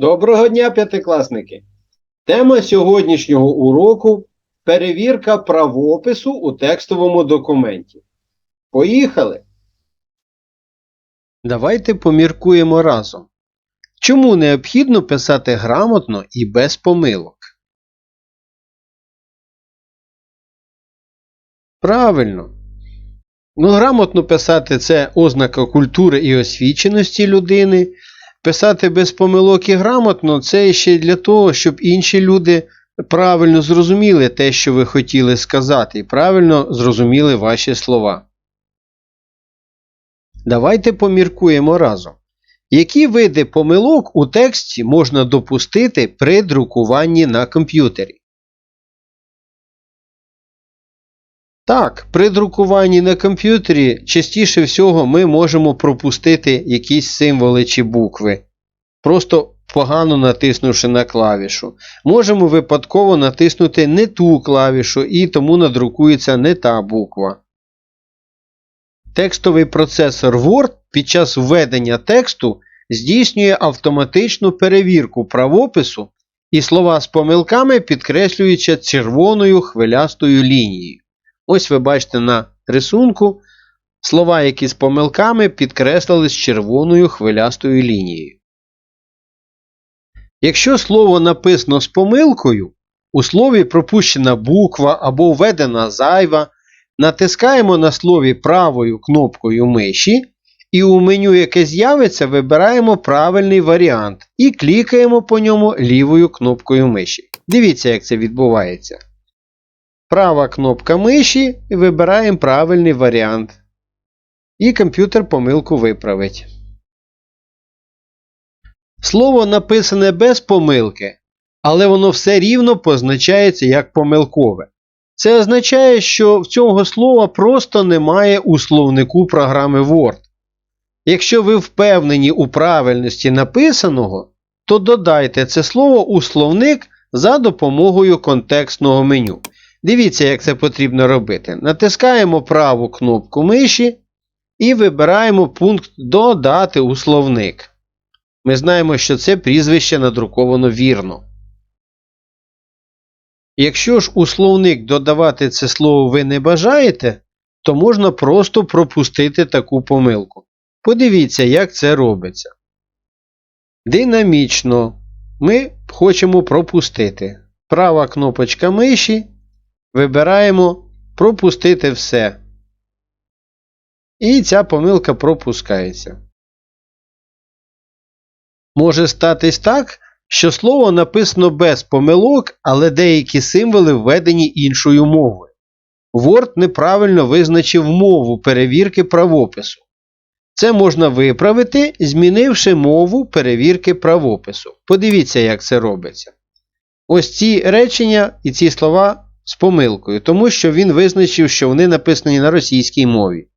Доброго дня, п'ятикласники! Тема сьогоднішнього уроку перевірка правопису у текстовому документі. Поїхали! Давайте поміркуємо разом. Чому необхідно писати грамотно і без помилок? Правильно. Ну, грамотно писати це ознака культури і освіченості людини. Писати без помилок і грамотно це ще для того, щоб інші люди правильно зрозуміли те, що ви хотіли сказати, і правильно зрозуміли ваші слова. Давайте поміркуємо разом. Які види помилок у тексті можна допустити при друкуванні на комп'ютері? Так, при друкуванні на комп'ютері частіше всього ми можемо пропустити якісь символи чи букви, просто погано натиснувши на клавішу. Можемо випадково натиснути не ту клавішу і тому надрукується не та буква. Текстовий процесор Word під час введення тексту здійснює автоматичну перевірку правопису і слова з помилками підкреслюються червоною хвилястою лінією. Ось ви бачите на рисунку слова, які з помилками підкреслились червоною хвилястою лінією. Якщо слово написано з помилкою, у слові пропущена буква або введена зайва, натискаємо на слові правою кнопкою миші і у меню, яке з'явиться, вибираємо правильний варіант і клікаємо по ньому лівою кнопкою миші. Дивіться, як це відбувається. Права кнопка миші і вибираємо правильний варіант. І комп'ютер помилку виправить. Слово написане без помилки, але воно все рівно позначається як помилкове. Це означає, що в цього слова просто немає у словнику програми Word. Якщо ви впевнені у правильності написаного, то додайте це слово у словник за допомогою контекстного меню. Дивіться, як це потрібно робити. Натискаємо праву кнопку миші і вибираємо пункт Додати у словник. Ми знаємо, що це прізвище надруковано вірно. Якщо ж у словник додавати це слово ви не бажаєте, то можна просто пропустити таку помилку. Подивіться, як це робиться. Динамічно ми хочемо пропустити. Права кнопочка миші. Вибираємо пропустити все. І ця помилка пропускається. Може статись так, що слово написано без помилок, але деякі символи введені іншою мовою. Word неправильно визначив мову перевірки правопису. Це можна виправити, змінивши мову перевірки правопису. Подивіться, як це робиться. Ось ці речення і ці слова з помилкою, тому що він визначив, що вони написані на російській мові.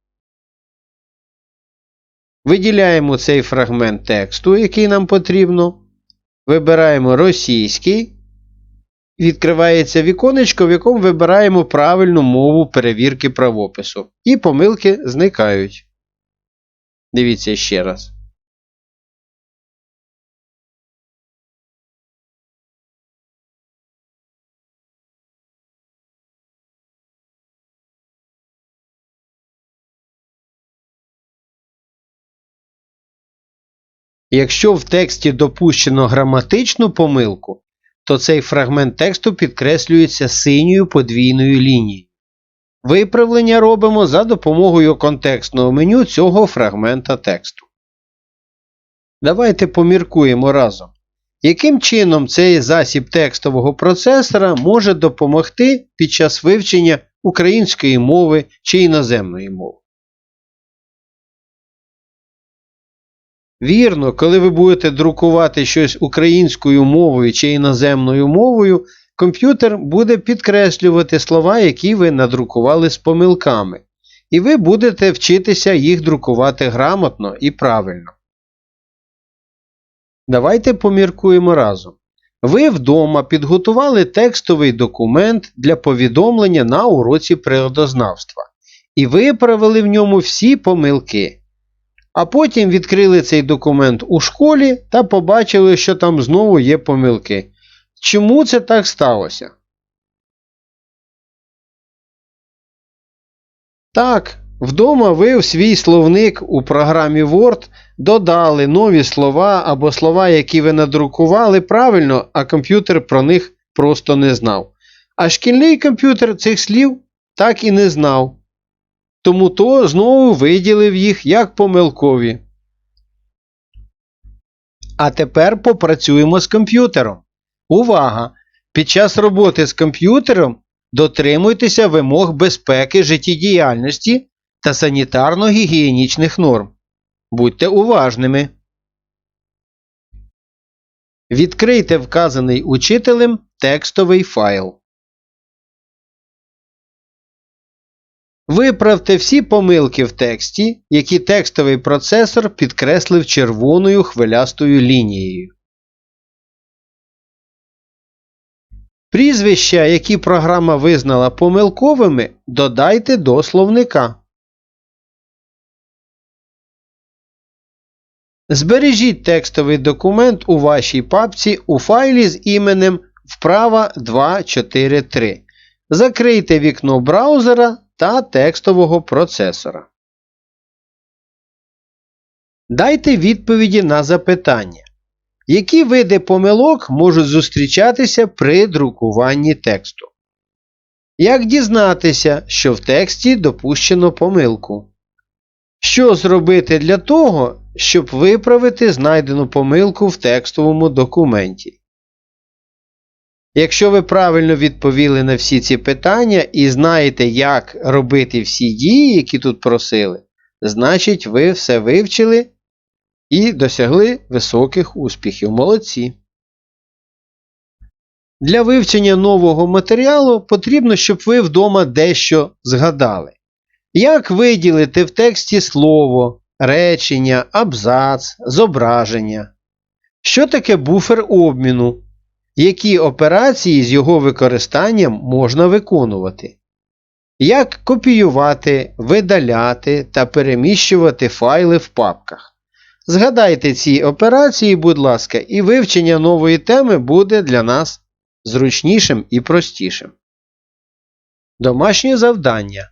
Виділяємо цей фрагмент тексту, який нам потрібно. Вибираємо російський. Відкривається віконечко, в якому вибираємо правильну мову перевірки правопису. І помилки зникають. Дивіться ще раз. Якщо в тексті допущено граматичну помилку, то цей фрагмент тексту підкреслюється синьою подвійною лінією. Виправлення робимо за допомогою контекстного меню цього фрагмента тексту. Давайте поміркуємо разом. Яким чином цей засіб текстового процесора може допомогти під час вивчення української мови чи іноземної мови? Вірно, коли ви будете друкувати щось українською мовою чи іноземною мовою, комп'ютер буде підкреслювати слова, які ви надрукували з помилками, і ви будете вчитися їх друкувати грамотно і правильно. Давайте поміркуємо разом. Ви вдома підготували текстовий документ для повідомлення на уроці природознавства і виправили в ньому всі помилки. А потім відкрили цей документ у школі та побачили, що там знову є помилки. Чому це так сталося? Так, вдома ви в свій словник у програмі Word додали нові слова або слова, які ви надрукували правильно, а комп'ютер про них просто не знав. А шкільний комп'ютер цих слів так і не знав. Тому то знову виділив їх як помилкові. А тепер попрацюємо з комп'ютером. Увага! Під час роботи з комп'ютером дотримуйтеся вимог безпеки життєдіяльності та санітарно-гігієнічних норм. Будьте уважними. Відкрийте вказаний учителем текстовий файл. Виправте всі помилки в тексті, які текстовий процесор підкреслив червоною хвилястою лінією. Прізвища, які програма визнала помилковими, додайте до словника. Збережіть текстовий документ у вашій папці у файлі з іменем вправа 243. Закрийте вікно браузера та текстового процесора. Дайте відповіді на запитання. Які види помилок можуть зустрічатися при друкуванні тексту? Як дізнатися, що в тексті допущено помилку? Що зробити для того, щоб виправити знайдену помилку в текстовому документі? Якщо ви правильно відповіли на всі ці питання і знаєте, як робити всі дії, які тут просили, значить ви все вивчили і досягли високих успіхів. Молодці. Для вивчення нового матеріалу потрібно, щоб ви вдома дещо згадали. Як виділити в тексті слово, речення, абзац, зображення? Що таке буфер обміну? Які операції з його використанням можна виконувати? Як копіювати, видаляти та переміщувати файли в папках? Згадайте ці операції, будь ласка, і вивчення нової теми буде для нас зручнішим і простішим. Домашнє завдання.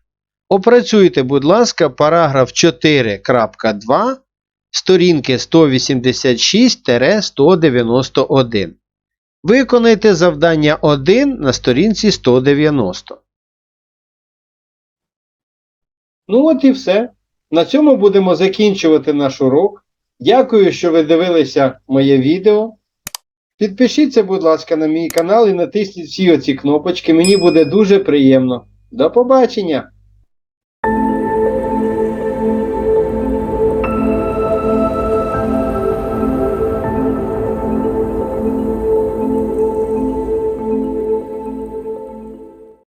Опрацюйте, будь ласка, параграф 4.2 сторінки 186-191. Виконайте завдання 1 на сторінці 190. Ну от і все. На цьому будемо закінчувати наш урок. Дякую, що ви дивилися моє відео. Підпишіться, будь ласка, на мій канал і натисніть всі оці кнопочки. Мені буде дуже приємно. До побачення!